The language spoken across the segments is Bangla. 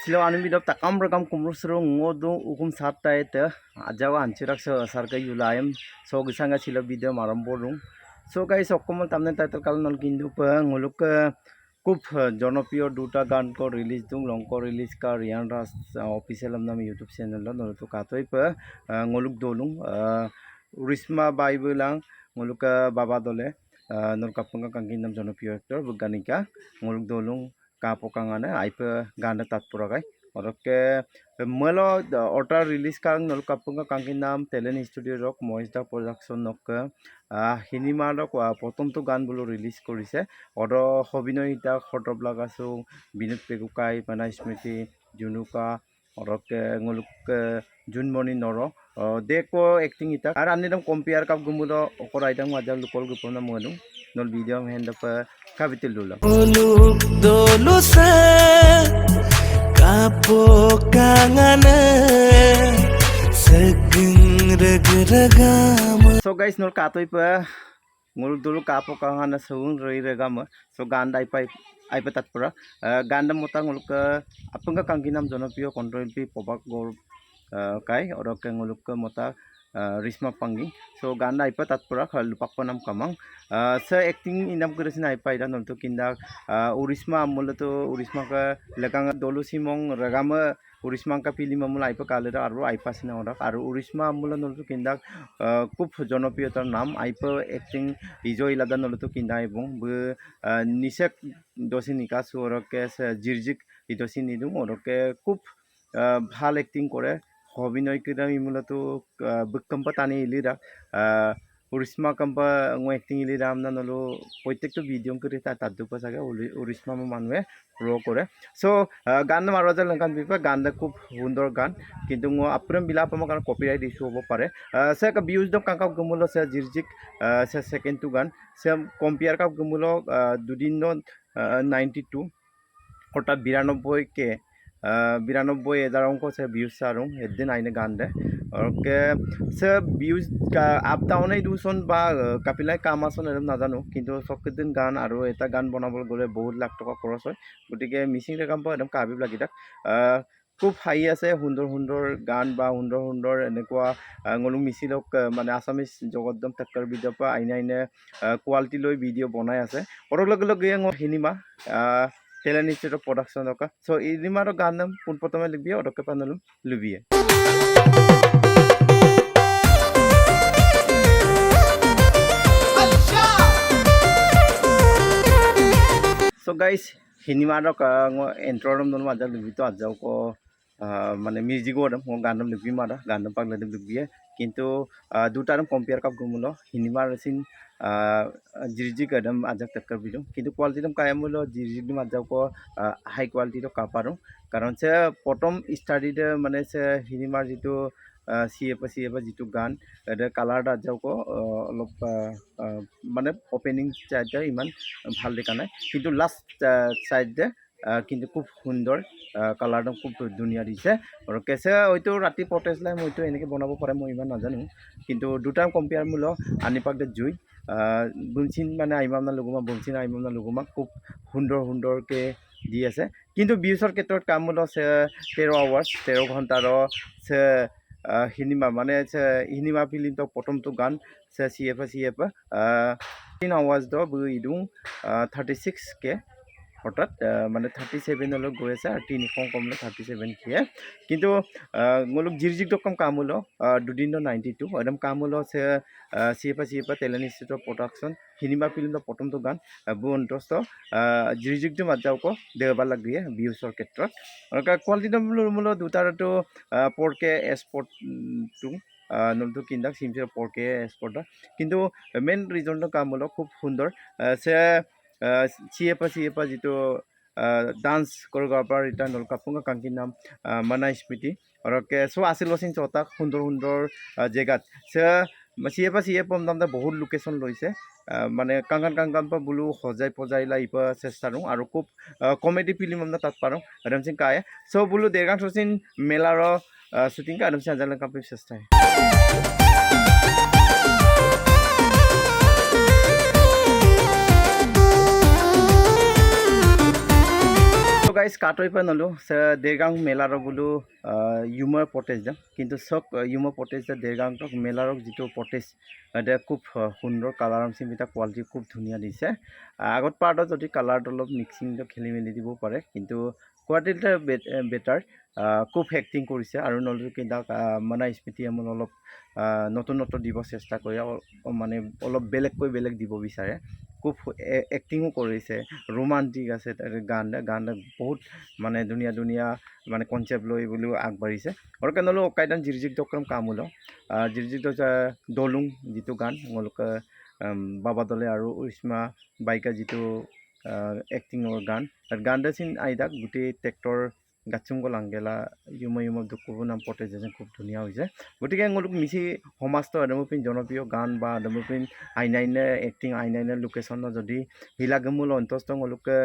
silo anu bidop takam rakam kumrusro ngodo ukum satta eta ajawa anchirak so sarka yulayam so gisanga silo video maram borung so guys okkomol tamne title kal nol kindu pa nguluk খুব জনপ্রিয় দুটা গান কো রিলিজ দুং লং কো রিলিজ কা রিয়ান রাস অফিসিয়াল নাম ইউটিউব চ্যানেল নল তো কাতই পা ngoluk dolung উরিসমা বাইবুলাং ngoluk বাবা দলে nol kapunga kangkin nam জনপ্রিয় actor buganika ngoluk dolung kapokangane aipa ganda tatpuragai oroke melo order release kang nol kapunga kangkin nam telen studio rock moisda production nok হিনিমা রক প্রথমটো গান বোলো রিলিজ কৰিছে অৰ অভিনয় ইতা সতবলাক আছো বিনোদ পেগুকাই পানা স্মৃতি জুনুকা ngoluk জুনমণি নৰ দেখো এক্টিং ইতা আর আনিদম কম্পিয়ার কাপ গুমুলো অকরাইদম আজা লুকল গুপনা মনু নল ভিডিও হেন্ডপ কাবিতিল দুলা Uluk dolu sa kapo Kapokangana Sageng rag-ragama so guys nol katoy pa ngul dulu kapo ka na sung rei regam so ganda ipai aipa tatpura ganda mota ngul ka apanga kanginam jonopiyo control pi pobak gor kai oro ke ngul ka mota risma pangi so ganda aipa tatpura khal pakpa nam kamang sa acting inam kuresin aipa ida nol to kinda urisma amul to urisma ka lekang dolu simong regama উৰিষ্মাংকা ফিল্ম আমুল আইপা কালেরা আৰু আইপা সিনা ওরাক আৰু উৰিষ্মা আমুল নলতো কিন্দা খুব জনপ্রিয়তার নাম আইপা অ্যাক্টিং ইজো ইলাদা নলতো কিন্দা এবং নিশেক দশি নিকাশু ওরকে জিরজিক ইদসি নিদুম ওরকে খুব ভালো অ্যাক্টিং করে অভিনয় কিনা ইমূলত বৈকম্পা টানি ইলিরা উৰিষ্মা কম্পা এক্টিং ইলি ৰাম না নলো প্ৰত্যেকটো ভিডিঅ' কৰি তাত তাত দুপা চাগে উৰিষ্মা মানুহে ৰ কৰে চ' গান মাৰোৱা যে গান বিপা গান খুব সুন্দৰ গান কিন্তু আপোনাৰ বিলাপ আমাৰ কাৰণে কপিৰাইট ইছ্যু হ'ব পাৰে সে ভিউজ দম কাংকাপ গমুল সে জিৰজিক সে ছেকেণ্ডটো গান সে কম্পিয়াৰ কাপ গমুল দুদিন নাইণ্টি টু অৰ্থাৎ বিৰানব্বৈ কে বিরানব্বই হাজার অঙ্ক সে ভিউজ সারুং এদিন আইনে গান দে। ওকে, সে ভিউজ আপ ডাউনেই দুচোন বা কাপিলাই কাম আছোন এরকম নাজানো। কিন্তু চবকেইদিন গান আৰু এটা গান বনাবলৈ গ'লে বহুত লাখ টকা খৰচ হয়। গতিকে মিচিং ৰেকাম পৰা একদম কাবিব লাগি তাক খুব হাঁহি আছে, সুন্দৰ সুন্দৰ গান বা সুন্দৰ সুন্দৰ এনেকুৱা ngolung মিচিলক মানে আছামিজ জগতদম টেক্কাৰ ভিডিঅ'ৰ পৰা আইনে আইনে কোৱালিটি লৈ ভিডিঅ' বনাই আছে। অৰ লগে লগে সিনিমা Maro ganam pun potong lebih ya, oke panelum lebih ya. So guys, ini maro ka ngo intro ram don maja lebih tu aja ko মানে মিউজিক ওরম গানম লিখবি মারা গানম পাগলা লিখবি কিন্তু দুটারম কম্পেয়ার কাপ গুমুলো হিনিমার সিন জিরজিক একদম আজাক টাক্কার বিলো কিন্তু কোয়ালিটি দম কায়াম হলো জিরজিক দম আজাক হাই কোয়ালিটি কাপারো কারণ সে প্রথম স্টাডিতে মানে সে হিনিমার যিটো চি এফ চি এফ যিটো গান কালাৰ আজাক অলপ মানে অপেনিং চাইডে ইমান ভালো দেখা নাই। কিন্তু লাষ্ট চাইডে কিন্তু খুব সুন্দৰ কালাৰটো খুব ধুনীয়া দিছে। আৰু কেঁচা হয়তো ৰাতি পটেজ লাই মইতো এনেকৈ বনাব পাৰে, মই ইমান নাজানো। কিন্তু দুটা কম্পেয়াৰ মূল্য আনি জুই বুনচিন মানে আইমামনা লগুমা, বুনচিন আইমামনা লগুমা খুব সুন্দৰ, সুন্দৰকৈ দি আছে। কিন্তু বিউজৰ ক্ষেত্ৰত কাম মূল্য তেৰ আৱাৰ্ছ তেৰ ঘণ্টাৰ সে সিনেমা মানে সিনেমা ফিল্মটো প্ৰথমটো গান সে চি এফ চি এফ তিন আৱাজ দ ইদুং থাৰ্টি ছিক্স কে হঠাৎ মানে থাৰ্টি ছেভেনলৈ গৈ আছে আৰু তিনিশ কমলৈ থাৰ্টি ছেভেন কিয়ে কিন্তু মোলোক জিৰজিক দকম কামুলো দুদিন নাইণ্টি টু একদম কামুলো সে চিএপা চিএপা টেলেন ইনষ্টিটিউট প্ৰডাকশ্যন সিনেমা ফিল্মৰ প্ৰথমটো গান। অন্তস্থ জিৰজিকটো মাজাওক দেওবাৰ লাগিয়ে ভিউজৰ ক্ষেত্ৰত। কোৱালিটিটো মূলত দুটাৰটো পৰ কে এক্সপৰ্টটো নলটো কিন্দাক চিমচিৰ পৰ কে এক্সপৰ্টৰ। কিন্তু মেইন ৰিজনটো কাম হলো খুব সুন্দৰ। সে চিএপা চিএপা যিটো ডান্স কোৰিঅ'গ্ৰাফাৰ ৰিটাৰ্ণ হ'ল। কাপুঙা কাংকি নাম মানা স্মৃতি। আৰু চ' আছিল লচিন চতাক, সুন্দৰ সুন্দৰ জেগাত। চিএপা চিএপা নামতে বহুত লোকেশ্যন লৈছে। মানে কাংকান কাংকান পৰা বোলো সজাই পজাই লাইব চেষ্টা কৰোঁ। আৰু খুব কমেডি ফিল্ম আমরা তাত আদম সিং কায়ে। চ' বোলো দেৰগাং চচিন মেলাৰ শ্বুটিং আদম সিং আজাল কাপি চেষ্টাই। কাটই পা নলওঁ দেৰগাং মেলাৰ বোলো ইউমৰ পটেজ দাম কিন্তু চব ইউমৰ পটেজ দেৰগাং মেলাৰক যিটো পটেজ এতিয়া খুব সুন্দৰ কালাৰ চিমিটা কোৱালিটি খুব ধুনীয়া দিছে। আগত পাৰ্টত যদি কালাৰটো অলপ মিক্সিংটো খেলি মেলি দিব পাৰে, কিন্তু কোৱালিটিটো বেটাৰ খুব এক্টিং কৰিছে আৰু নলটো কিন্তু মানে স্মৃতি আমাৰ অলপ নতুন নতুন দিব চেষ্টা কৰি মানে অলপ বেলেগকৈ বেলেগ দিব বিচাৰে। খুব এক্টিঙো কৰিছে ৰোমান্টিক আছে গান গান বহুত মানে ধুনীয়া ধুনীয়া মানে কনচেপ্ট লৈ বুলিও আগবাঢ়িছে। আৰু কেনেলো কাইদান জিৰজিক দক্ৰম কামুলো জিৰজিক দলুং যিটো গান, তেওঁলোকে বাবা দলে আৰু উষ্মা বাইকা যিটো এক্টিঙৰ গান। গান চিন আইদাক গোটেই ট্ৰেক্টৰ গাচুংগ লাংগেলা ইউমা ইউমা দুকুবো নাম পটেজেজন খুব ধুনীয়া হৈছে গতিকে এওঁলোক মিছি সমাজটো আদমপিন জনপ্ৰিয় গান বা আদমপিন আইনাইনে এক্টিং আইনাইনে লোকেশ্যনত যদি শিলাগমূল অন্তস্থ তেওঁলোকে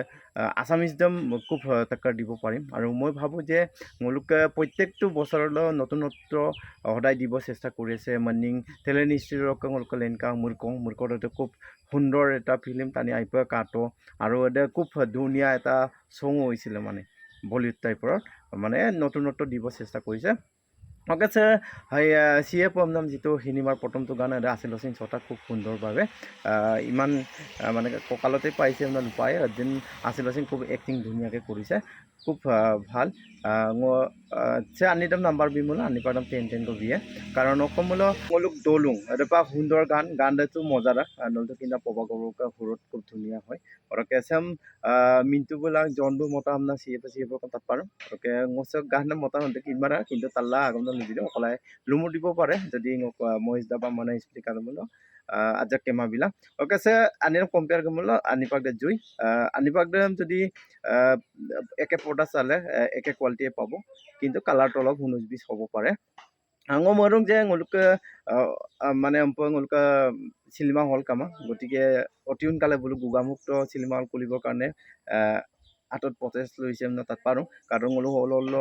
আছামিজডম খুব টক্কৰ দিব পাৰিম। আৰু মই ভাবোঁ যে তেওঁলোকে প্ৰত্যেকটো বছৰলৈ নতুনত্ব সদায় দিব চেষ্টা কৰি আছে। মৰ্ণিং টেলিনিষ্ট্ৰিৰক তেওঁলোকে লেনকা মূৰ্কং মূৰ্কতে খুব সুন্দৰ এটা ফিল্ম টানি আহি পোৱা কাটো। আৰু এতিয়া খুব ধুনীয়া এটা চঙো হৈছিলে মানে। বলিউড টাইপৰ মানে নতুনত্ব দিব চেষ্টা কৰিছে। অ'কে হয় চি এ পমনাম যিটো সিনেমাৰ প্ৰথমটো গান এটা আছিল চিন ছটা খুব সুন্দৰভাৱে ইমান মানে কঁকালতে পাইছে মানে পায় যেন আছিল চিন খুব এক্টিং ধুনীয়াকৈ কৰিছে, খুব ভালো সে আনিদাম নাম্বাৰ বিমূল আনিপাদাম টেন টেন বিয়ে। কাৰণ অসমূল মলুক দলুং। এটা সুন্দৰ গান গান এটো মজাৰা নলটো কিনা পবা গৰুকা সুৰত খুব ধুনীয়া হয়। আৰু কেচাম মিন্টু বোলাং জনবু মতা আমনা চিএফ চিএফ তাত পাৰোঁ ওকে ngosok গান মতা হতে কিমাৰা কিন্তু তাল্লা আগমন নিদিলে অকলাই লুমুৰ দিব পাৰে যদি মহিষ দাবা মানে স্পিকাৰ মূল। আজাক কেমা বিলা ওকে সে আনির কম্পেয়ার গমূল আনিপাক দে জুই। আনিপাক দে যদি একে পৰ্দা চালে একে কোৱালিটিয়ে পাব। কিন্তু কালাৰটো অলপ ঊনৈছ বিছ হ'ব পাৰে। আঙো মৰং যে এওঁলোকে মানে এওঁলোকে চিনেমা হল কামা। গতিকে অতি সোনকালে বোলো গোগামুক্ত চিনেমা হল খুলিবৰ কাৰণে হাতত প্ৰচেছ লৈছে মানে তাত পাৰোঁ। কাৰণ বোলো হল হল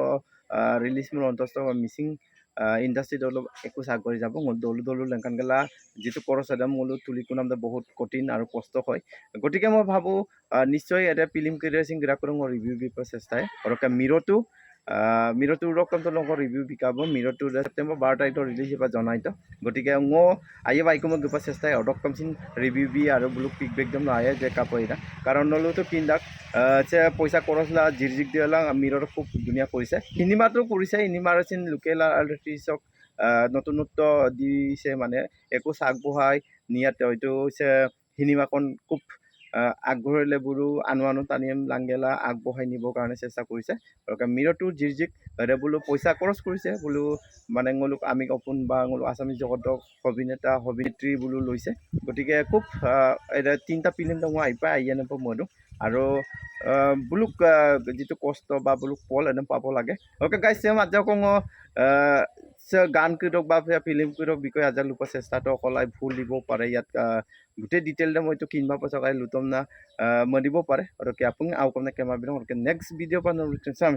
ৰিলিজ মোৰ অন্তস্থ মিচিং ইণ্ডাষ্ট্ৰিত অলপ একোচ আগবাঢ়ি যাব। দলু দলু গেলা যিটো খৰচ আছে মোলো তুলি কোনো বহুত কঠিন আৰু কষ্ট হয়। গতিকে মই ভাবোঁ নিশ্চয় এটা ফিল্ম কেৰিয়াৰ চিং গ্ৰাকৰং ৰিভিউ দিব চেষ্টাই। আৰু মিৰটো মিৰটো ৰকমটো লগত ৰিভিউ বিকাব। মিৰটো ছেপ্টেম্বৰ বাৰ তাৰিখত ৰিলিজ হ'ব জনাইতো। গতিকে ঙ আইয়ে বাইকমত গবা চেষ্টাই অডকমচিন ৰিভিউ বি আৰু বোলো ফিডবেক দিম আয়ে যে কাপইরা কারণ নলতো পিন্দাক সে পইচা খৰচলা জিৰজিক দিয়ালা মিৰৰ খুব ধুনীয়া কৰিছে। সিনেমাটো কৰিছে সিনেমাৰ চিন লোকেল আৰ্টিষ্টক নতুনত্ব দিছে মানে একো আগবঢ়াই নিয়াত হয়তো হৈছে, সিনেমাখন খুব আগবঢ়াইলে বোলো আনো আনো টানিম লাংগেলা আগবঢ়াই নিবৰ কাৰণে চেষ্টা কৰিছে। আৰু মিৰটো জিৰজিক এতিয়া বোলো পইচা খৰচ কৰিছে, বোলো মানে এওঁলোক আমি অপোন বা এওঁলোক আছামিজ জগতক অভিনেতা, অভিনেত্ৰী বোলো লৈছে। গতিকে খুব এতিয়া তিনিটা ফিল্ম মই আহি পাই আহি আনিব মইতো আৰু বোলোক যিটো কষ্ট বা বোলো ফল এনেও পাব লাগে। অ'কে তেওঁ আজি কওঁ গান কৃতক বা ফিল্ম কৃতক বিষয়ে আজাৰ লোকৰ চেষ্টাটো অকলাই ভুল দিব পাৰে। ইয়াত গোটেই ডিটেইলতে মইতো কিনবা পইচাকাই লুটম না মই দিব পাৰে। কি আপুনি আৰু কেমেৰা বিলং নেক্সট ভিডিঅ' পৰা চাম